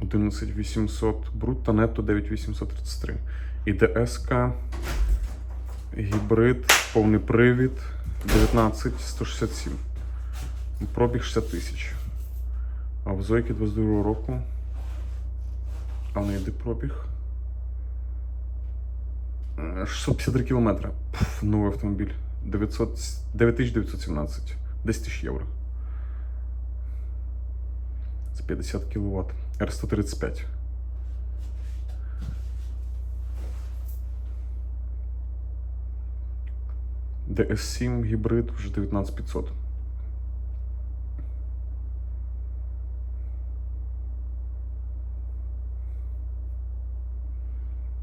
11800 брутто, нетто 9833. І ДСК, гібрид, повний привід 19167. Пробіг 60 тисяч. А в Зойки 22 року. А в неї де пробіг? Е, 653 кілометри. Новий автомобіль. 900, 9917. 10 тисяч євро. Це 50 кВт. R135. DS7 гібрид вже 19500.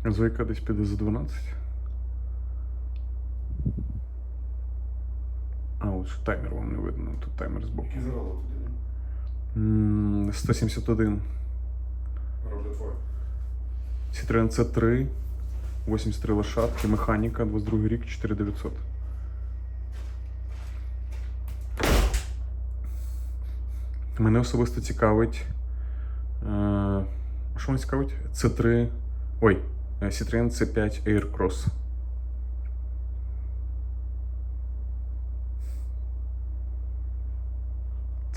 Зойка десь піде за 12. А, от таймер вам не видно. Тут таймер збоку. Зеркало туди? М, 171. Роблю твоє. Citroen C3, 83 лошадки, механіка, 22 рік, 4900. Мене особисто цікавить. Е, що мене цікавить? C3. Ой, е, Citroen C5 Aircross.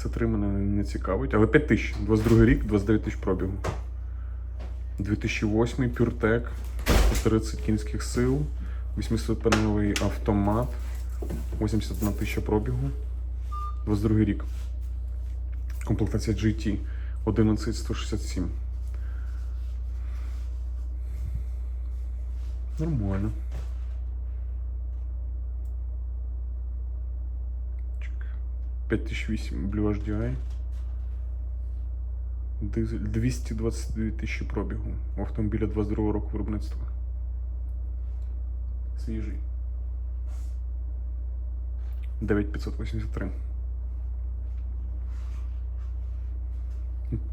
C3 мене не цікавить, але 5 тисяч. 22 рік, 29 тисяч пробігу. 2008 PureTech, 30 кінських сил, 800-панелевий автомат, 81 тисяча пробігу, 22 рік. Комплектація GT 11167. Нормально. 5008 Blue HDI. Дизель 222 тисячі пробігу. Автомобіля 22 року виробництва. Свіжий. 9583.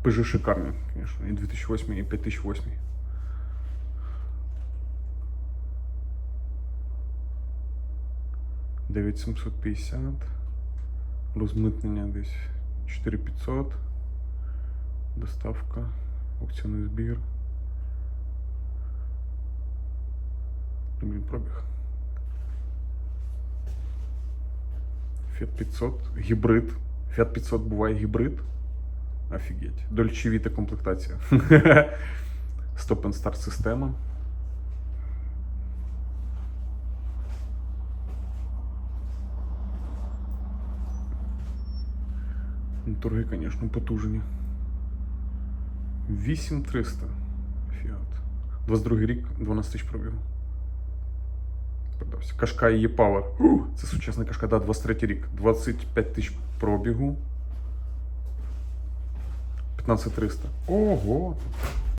Пежи шикарний, звісно. І 2008, і 5008. Дев'ять сімсот п'ятдесят. Розмитнення десь 4500. Доставка, аукціонний збір. Блін, пробіг. Fiat 500, гібрид. Fiat 500 буває гібрид. Офігеть. Vita комплектація. Stop and Start система. Торги, звісно, потужні. 8300 Фіат. 22 рік, 12 тисяч пробігу. Продався. Кашкай E-Power. Ух, Це сучасний Кашкай, да, 23 рік. 25 тисяч пробігу. 15300. Ого!